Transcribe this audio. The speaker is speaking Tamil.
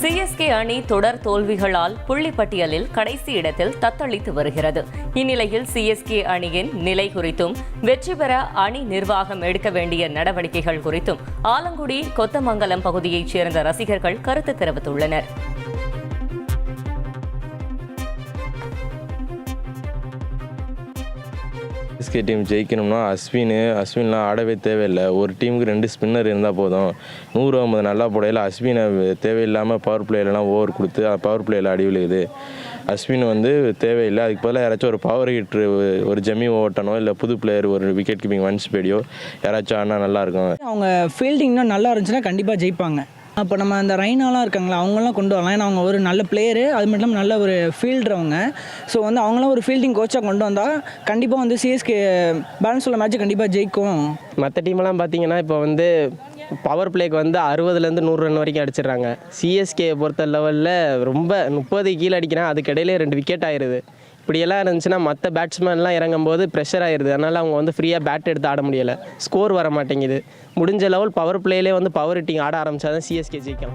சிஎஸ்கே அணி தொடர் தோல்விகளால் புள்ளிப்பட்டியலில் கடைசி இடத்தில் தத்தளித்து வருகிறது. இந்நிலையில் சிஎஸ்கே அணியின் நிலை குறித்தும் வெற்றி பெற அணி நிர்வாகம் எடுக்க வேண்டிய நடவடிக்கைகள் குறித்தும் ஆலங்குடி கொத்தமங்கலம் பகுதியைச் சேர்ந்த ரசிகர்கள் கருத்து தெரிவித்துள்ளனர். சிஎஸ்கே டீம் ஜெயிக்கணும்னா அஸ்வின் அஸ்வின்லாம் ஆடவே தேவையில்லை. ஒரு டீமுக்கு ரெண்டு ஸ்பின்னர் இருந்தால் போதும். நூறு ஐம்பது நல்லா போடையில் அஸ்வினை தேவையில்லாமல் பவர் பிளேயர்லாம் ஓவர் கொடுத்து பவர் பிளேயில் அடி விழுகுது அஸ்வின் வந்து தேவையில்லை. அதுக்கு பதிலாக யாராச்சும் ஒரு பவர் ஹிட்ரு ஒரு ஜெமி ஓட்டனோ இல்லை புது பிளேயர் ஒரு விக்கெட் கீப்பிங் ஒன்ஸ் பேடியோ யாராச்சும் ஆனால் நல்லாயிருக்கும் அவங்க ஃபீல்டிங்னா நல்லா இருந்துச்சுன்னா கண்டிப்பாக ஜெயிப்பாங்க. அப்போ நம்ம அந்த ரைனாலாம் இருக்காங்களா அவங்களாம் கொண்டு வரலாம். ஏன்னா அவங்க ஒரு நல்ல பிளேயரு அது மட்டும் இல்லாமல் நல்ல ஒரு ஃபீல்டர் அவங்க. ஸோ வந்து அவங்களாம் ஒரு ஃபீல்டிங் கோச்சாக கொண்டு வந்தால் கண்டிப்பாக வந்து சிஎஸ்கே பேலன்ஸ் உள்ள மேட்ச் கண்டிப்பாக ஜெயிக்கும். மற்ற டீமெல்லாம் பார்த்தீங்கன்னா இப்போ வந்து பவர் பிளேக்கு வந்து அறுபதுலேருந்து நூறு ரன் வரைக்கும் அடிச்சிடுறாங்க. சிஎஸ்கே பொறுத்த லெவலில் ரொம்ப முப்பது கீழே அடிக்கிறேன் அதுக்கு இடையிலே ரெண்டு விக்கெட் ஆயிடுது இப்படியெல்லாம் இருந்துச்சுன்னா மற்ற பேட்ஸ்மேன்லாம் இறங்கும் போது ப்ரெஷர் ஆயிடுது அதனால் அவங்க வந்து ஃப்ரீயாக பேட் எடுத்து ஆட முடியலை. ஸ்கோர் வர மாட்டேங்குது முடிஞ்ச லெவல் பவர் பிளேலே வந்து பவர் ஹிட்டிங் ஆட ஆரம்பிச்சா தான் சிஎஸ்கே ஜெயிக்கலாம்.